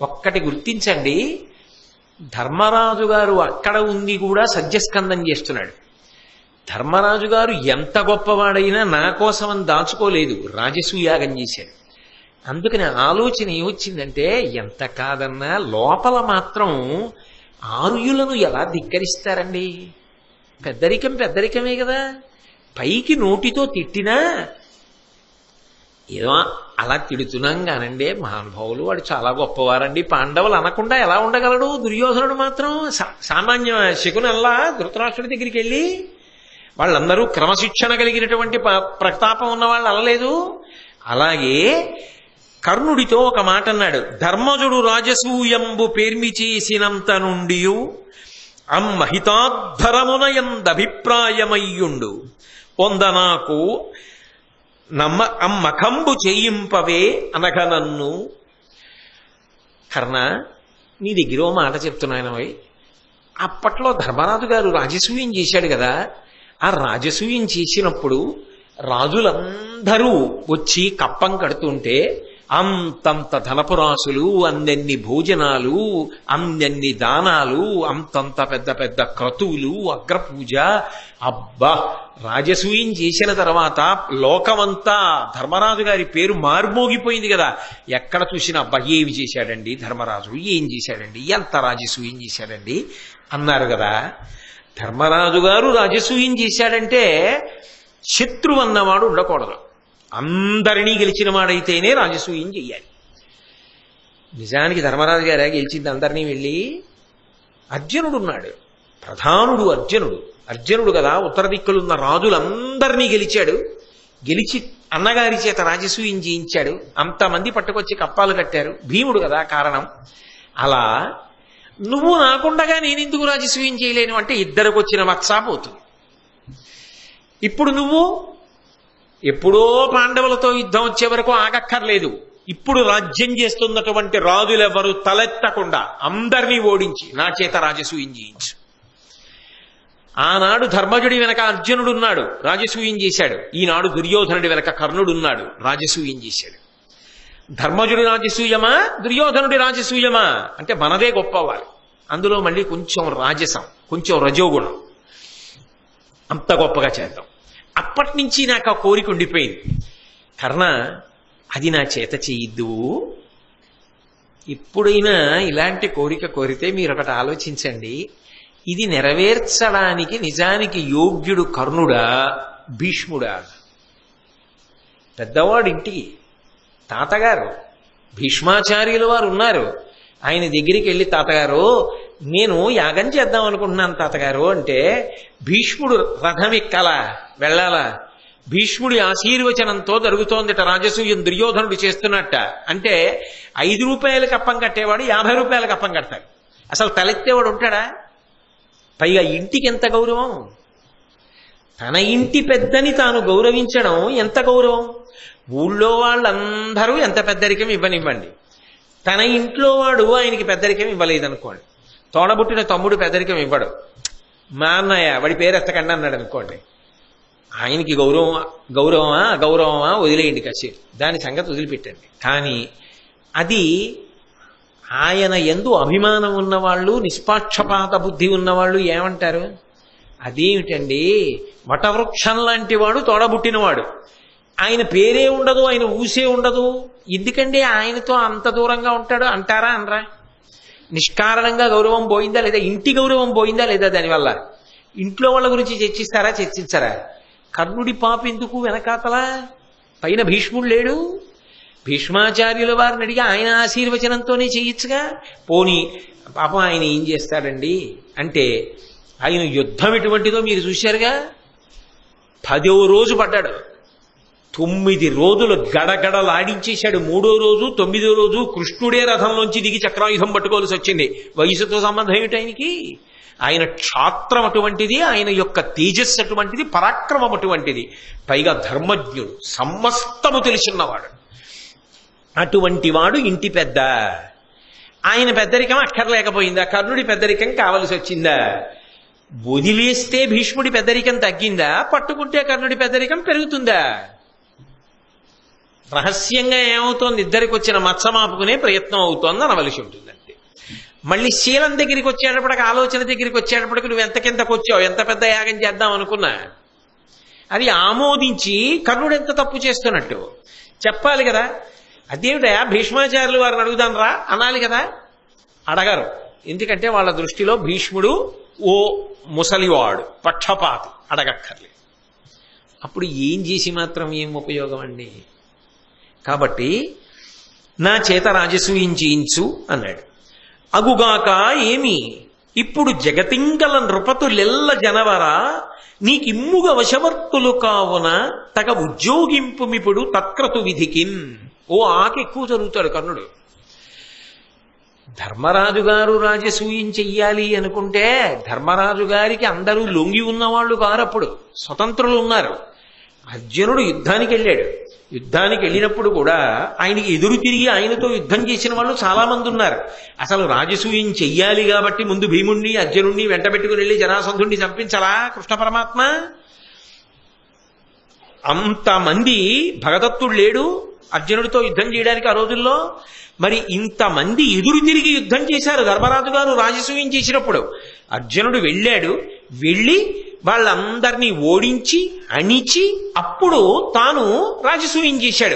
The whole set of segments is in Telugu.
ఒక్కటి గుర్తించండి ధర్మరాజు గారు అక్కడ ఉండి కూడా సత్యస్కందం చేస్తున్నాడు. ధర్మరాజు గారు ఎంత గొప్పవాడైనా నా కోసం అని దాచుకోలేదు రాజసూయాగం చేశాడు. అందుకని ఆలోచన ఏమొచ్చిందంటే ఎంత కాదన్నా లోపల మాత్రం ఆర్యులను ఎలా ధిక్కరిస్తారండి? పెద్దరికం పెద్దరికమే కదా. పైకి నోటితో తిట్టినా ఏదో అలా తిడుతున్నాం కానండి మహానుభావులు వాడు చాలా గొప్పవారండి. పాండవులు అనకుండా ఎలా ఉండగలడు? దుర్యోధనుడు మాత్రం సా- సామాన్య శకునల్లా ధృతరాష్ట్రుడి దగ్గరికి వెళ్ళి వాళ్ళందరూ క్రమశిక్షణ కలిగినటువంటి ప- ప్రతాపం ఉన్న వాళ్ళు అనలేదు అలాగే కర్ణుడితో ఒక మాట అన్నాడు. ధర్మజుడు రాజసూయంబు పేర్మి చేసినంత నుండి అమ్మహితాద్ధరమునయందభిప్రాయమయ్యుండు పొంద నాకు నమ్మ అమ్మకంబు చేయింపవే అనగ నన్ను. కర్ణ నీ దగ్గర మాట చెప్తున్నాను అప్పట్లో ధర్మరాజు గారు రాజసూయం చేశాడు కదా. ఆ రాజసూయం చేసినప్పుడు రాజులందరూ వచ్చి కప్పం కడుతుంటే అంతంత ధనపురాసులు అన్నెన్ని భోజనాలు అన్నెన్ని దానాలు అంతంత పెద్ద పెద్ద క్రతువులు అగ్రపూజ. అబ్బా! రాజసూయం చేసిన తర్వాత లోకమంతా ధర్మరాజు గారి పేరు మార్మోగిపోయింది కదా. ఎక్కడ చూసినా అబ్బా ఏమి చేశాడండి ధర్మరాజు? ఏం చేశాడండి? ఎంత రాజసూయం చేశాడండి? అన్నారు కదా. ధర్మరాజు గారు రాజసూయం చేశాడంటే శత్రువు అన్నవాడు ఉండకూడదు. అందరినీ గెలిచిన వాడైతేనే రాజసూయం చెయ్యాలి. నిజానికి ధర్మరాజు గారే గెలిచింది అందరినీ వెళ్ళి? అర్జునుడు ఉన్నాడు ప్రధానుడు అర్జునుడు. అర్జునుడు కదా ఉత్తర దిక్కులున్న రాజులందరినీ గెలిచాడు. గెలిచి అన్నగారి చేత రాజసూయం చేయించాడు. అంతమంది పట్టుకొచ్చి కప్పాలు కట్టారు. భీముడు కదా కారణం. అలా నువ్వు నాకుండగా నేనెందుకు రాజసూయం చేయలేను? అంటే ఇద్దరికి వచ్చిన మత్సా పోతుంది. ఇప్పుడు నువ్వు ఎప్పుడో పాండవులతో యుద్ధం వచ్చే వరకు ఆగక్కర్లేదు. ఇప్పుడు రాజ్యం చేస్తున్నటువంటి రాజులెవరు తలెత్తకుండా అందరినీ ఓడించి నా చేత రాజసూయం చేయించు. ఆనాడు ధర్మజుడి వెనక అర్జునుడున్నాడు రాజసూయం చేశాడు. ఈనాడు దుర్యోధనుడి వెనక కర్ణుడున్నాడు రాజసూయం చేశాడు. ధర్మజుడి రాజసూయమా దుర్యోధనుడి రాజసూయమా? అంటే మనదే గొప్పవారు. అందులో మళ్ళీ కొంచెం రాజసం కొంచెం రజోగుణం. అంత గొప్పగా చేద్దాం. అప్పటి నుంచి నాకు ఆ కోరిక ఉండిపోయింది. కర్ణ అది నా చేత చేయొద్దు. ఎప్పుడైనా ఇలాంటి కోరిక కోరితే మీరు ఒకటి ఆలోచించండి. ఇది నెరవేర్చడానికి నిజానికి యోగ్యుడు కర్ణుడా భీష్ముడా? పెద్దవాడు ఇంటికి తాతగారు భీష్మాచార్యుల వారు ఉన్నారు. ఆయన దగ్గరికి వెళ్ళి తాతగారు నేను యాగం చేద్దాం అనుకుంటున్నాను తాతగారు. అంటే భీష్ముడు రథం ఎక్కాలా? వెళ్ళాలా? భీష్ముడి ఆశీర్వచనంతో జరుగుతోందిట రాజసూయం దుర్యోధనుడు చేస్తున్నట్ట. అంటే ఐదు రూపాయలకు అప్పం కట్టేవాడు యాభై రూపాయలకు అప్పం కడతాడు. అసలు తలెత్తేవాడు ఉంటాడా? పైగా ఇంటికి ఎంత గౌరవం? తన ఇంటి పెద్దని తాను గౌరవించడం ఎంత గౌరవం? ఊళ్ళో వాళ్ళందరూ ఎంత పెద్దరికం ఇవ్వనివ్వండి. తన ఇంట్లో వాడు ఆయనకి పెద్దరికం ఇవ్వలేదనుకోండి. తోడబుట్టిన తమ్ముడు పెదరికం ఇవ్వడు. మా అన్నయ్య వాడి పేరు ఎత్తకండి అన్నాడు అనుకోండి. ఆయనకి గౌరవం గౌరవమా గౌరవమా వదిలేయండి కసి దాని సంగతి వదిలిపెట్టండి. కానీ అది ఆయన ఎందు అభిమానం ఉన్నవాళ్ళు నిష్పాక్షపాత బుద్ధి ఉన్నవాళ్ళు ఏమంటారు? అదేమిటండి? వటవృక్షం లాంటి వాడు తోడబుట్టినవాడు. ఆయన పేరే ఉండదు ఆయన ఊసే ఉండదు. ఎందుకండి ఆయనతో అంత దూరంగా ఉంటాడు? అంటారా అనరా? నిష్కారణంగా గౌరవం పోయిందా లేదా ఇంటి గౌరవం పోయిందా లేదా దానివల్ల? ఇంట్లో వాళ్ళ గురించి చర్చిస్తారా చర్చించరా? కర్ణుడి పాప ఎందుకు వెనకాతలా? పైన భీష్ముడు లేడు. భీష్మాచార్యుల వారిని అడిగి ఆయన ఆశీర్వచనంతోనే చేయొచ్చుగా పోని పాపం ఆయన ఏం చేస్తాడండి? అంటే ఆయన యుద్ధం ఎటువంటిదో మీరు చూశారుగా? పదో రోజు పడ్డాడు. తొమ్మిది రోజులు గడగడలాడించేశాడు. మూడో రోజు తొమ్మిదో రోజు కృష్ణుడే రథంలోంచి దిగి చక్రాయుధం పట్టుకోవాల్సి వచ్చింది. వయసుతో సంబంధం ఏమిటి ఆయనకి? ఆయన క్షాత్రం అటువంటిది ఆయన యొక్క తేజస్సు అటువంటిది పరాక్రమం అటువంటిది. పైగా ధర్మజ్ఞుడు సమస్తము తెలిసిన్నవాడు. అటువంటి వాడు ఇంటి పెద్ద. ఆయన పెద్దరికం అక్కర్లేకపోయిందా? కర్ణుడి పెద్దరికం కావలసి వచ్చిందా? వదిలేస్తే భీష్ముడి పెద్దరికం తగ్గిందా? పట్టుకుంటే కర్ణుడి పెద్దరికం పెరుగుతుందా? రహస్యంగా ఏమవుతోంది? ఇద్దరికి వచ్చిన మచ్చమాపుకునే ప్రయత్నం అవుతోంది అనవలసి ఉంటుంది అంతే మళ్ళీ శీలం దగ్గరికి వచ్చేటప్పటికి ఆలోచన దగ్గరికి వచ్చేటప్పటికి నువ్వు ఎంత వచ్చావు? ఎంత పెద్ద యాగం చేద్దాం అనుకున్నా? అది ఆమోదించి కర్ణుడు ఎంత తప్పు చేస్తున్నట్టు? చెప్పాలి కదా. అదేమిటయా భీష్మాచార్యులు వారిని అడుగుదాం రా అనాలి కదా. అడగరు. ఎందుకంటే వాళ్ళ దృష్టిలో భీష్ముడు ఓ ముసలివాడు పక్షపాతి. అడగక్కర్లేదు. అప్పుడు ఏం చేసి మాత్రం ఏం ఉపయోగం అండి? కాబట్టి నా చేత రాజసూయించు అన్నాడు. అగుగాక ఏమి? ఇప్పుడు జగతింగల నృపతులెల్ల జనవరా నీకిమ్ముగ వశవర్తులు కావున తగ ఉద్యోగింపుమిప్పుడు తత్క్రతు విధికిన్. ఓ ఆకి ఎక్కువ జరుగుతాడు కర్ణుడు. ధర్మరాజు గారు రాజసూయం చెయ్యాలి అనుకుంటే ధర్మరాజు గారికి అందరూ లొంగి ఉన్నవాళ్ళు కారు అప్పుడు స్వతంత్రులు ఉన్నారు. అర్జునుడు యుద్ధానికి వెళ్ళాడు యుద్ధానికి వెళ్ళినప్పుడు కూడా ఆయనకి ఎదురు తిరిగి ఆయనతో యుద్ధం చేసిన వాళ్ళు చాలామంది ఉన్నారు. అసలు రాజసూయం చెయ్యాలి కాబట్టి ముందు భీముణ్ణి అర్జునుణ్ణి వెంట పెట్టుకుని వెళ్ళి జరాసంధుణ్ణి చంపించలా కృష్ణ పరమాత్మ? అంతమంది భగదత్తుడు లేడు అర్జునుడితో యుద్ధం చేయడానికి ఆ రోజుల్లో. మరి ఇంతమంది ఎదురు తిరిగి యుద్ధం చేశారు ధర్మరాజు గారు రాజసూయం చేసినప్పుడు. అర్జునుడు వెళ్ళాడు వెళ్ళి వాళ్ళందరినీ ఓడించి అణిచి అప్పుడు తాను రాజసూయం చేశాడు.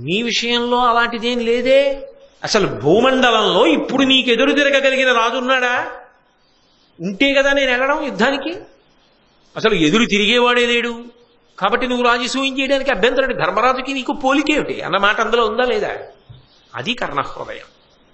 నీ విషయంలో అలాంటిదేం లేదే. అసలు భూమండలంలో ఇప్పుడు నీకు ఎదురు తిరగగలిగిన రాజు ఉన్నాడా? ఉంటే కదా నేను వెళ్ళడం యుద్ధానికి? అసలు ఎదురు తిరిగేవాడే లేడు. కాబట్టి నువ్వు రాజసూయం చేయడానికి అభ్యంతరం ధర్మరాజుకి నీకు పోలికేమిటి అన్న మాట అందులో ఉందా లేదా? అది కర్ణహృదయం.